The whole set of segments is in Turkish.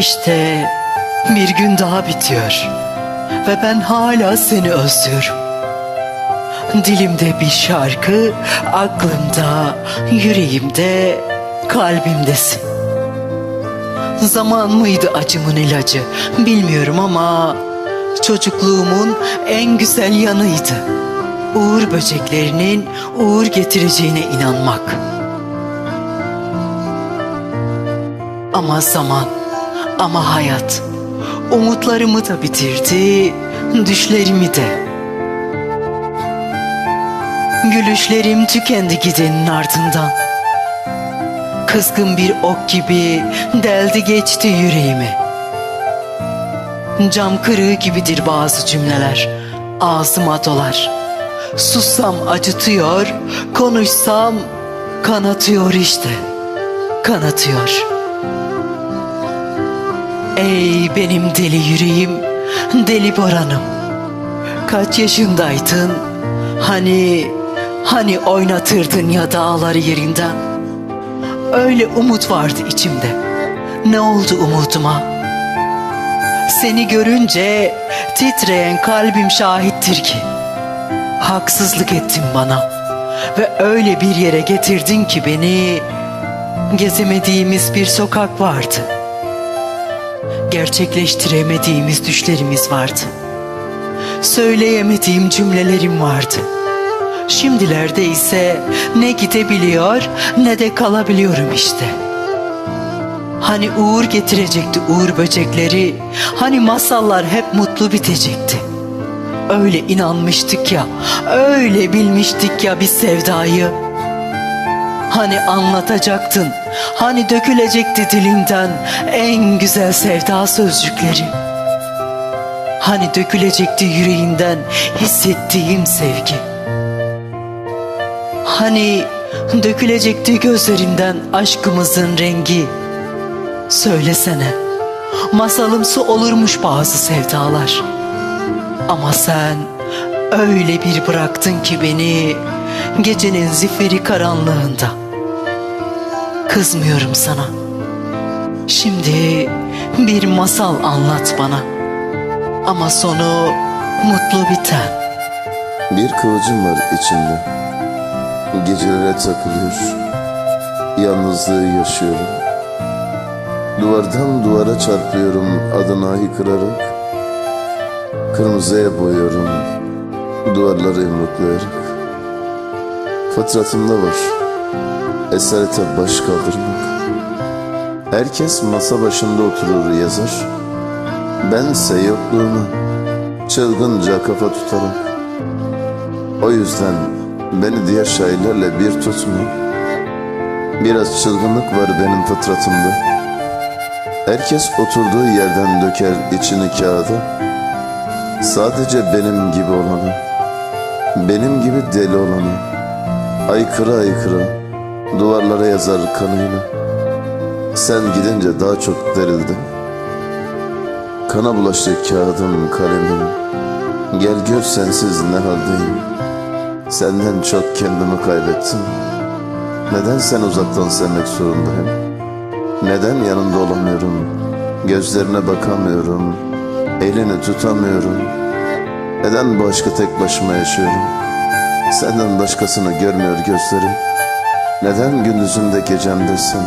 İşte bir gün daha bitiyor ve ben hala seni özlüyorum. Dilimde bir şarkı, aklımda, yüreğimde, kalbimdesin. Zaman mıydı acımın ilacı bilmiyorum ama çocukluğumun en güzel yanıydı. Uğur böceklerinin uğur getireceğine inanmak. Ama zaman, ama hayat umutlarımı da bitirdi, düşlerimi de. Gülüşlerim tükendi gidenin ardından. Kızgın bir ok gibi deldi geçti yüreğimi. Cam kırığı gibidir bazı cümleler, ağzıma dolar. Sussam acıtıyor, konuşsam kanatıyor işte, kanatıyor. Ey benim deli yüreğim, deli boranım. Kaç yaşındaydın? Hani, hani oynatırdın ya dağları yerinden? Öyle umut vardı içimde. Ne oldu umuduma? Seni görünce titreyen kalbim şahittir ki. Haksızlık ettin bana ve öyle bir yere getirdin ki beni. Gezemediğimiz bir sokak vardı. Gerçekleştiremediğimiz düşlerimiz vardı. Söyleyemediğim cümlelerim vardı. Şimdilerde ise ne gidebiliyor ne de kalabiliyorum işte. Hani uğur getirecekti uğur böcekleri, hani masallar hep mutlu bitecekti. Öyle inanmıştık ya, öyle bilmiştik ya biz sevdayı. Hani anlatacaktın, hani dökülecekti dilinden en güzel sevda sözcükleri. Hani dökülecekti yüreğinden hissettiğim sevgi. Hani dökülecekti gözlerinden aşkımızın rengi. Söylesene, masalımsı olurmuş bazı sevdalar. Ama sen öyle bir bıraktın ki beni gecenin zifiri karanlığında. Kızmıyorum sana. Şimdi bir masal anlat bana. Ama sonu mutlu biten. Bir kıvılcım var içimde. Gecelere takılıyor. Yalnızlığı yaşıyorum. Duvardan duvara çarpıyorum adına haykırarak. Kırmızıya boyuyorum duvarları yumruklayarak. Fıtratımda var esarete baş kaldırmak. Herkes masa başında oturur yazar. Bense yokluğunu çılgınca kafa tutarak. O yüzden beni diğer şairlerle bir tutma. Biraz çılgınlık var benim fıtratımda. Herkes oturduğu yerden döker içini kağıda. Sadece benim gibi olanı, benim gibi deli olanı, aykırı aykırı duvarlara yazar kanıyla. Sen gidince daha çok derildim. Kana bulaştı kağıdım kalemim. Gel gör sensiz ne haldeyim. Senden çok kendimi kaybettim. Neden sen uzaktan sevmek zorundayım? Neden yanında olamıyorum? Gözlerine bakamıyorum. Elini tutamıyorum. Neden bu aşkı tek başıma yaşıyorum? Senden başkasını görmüyor gözlerim. Neden gündüzümde gecemdesin?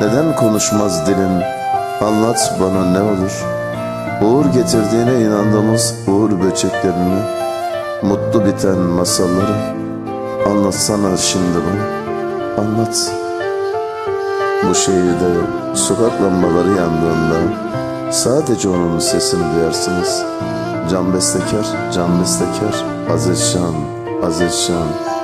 Neden konuşmaz dilim? Anlat bana ne olur? Uğur getirdiğine inandığımız uğur böceklerini, mutlu biten masalları anlatsana şimdi bana. Anlat. Bu şehirde sokak lambaları yandığında sadece onun sesini duyarsınız. Can bestekar, can bestekar, Aziz Şan, Aziz Şan.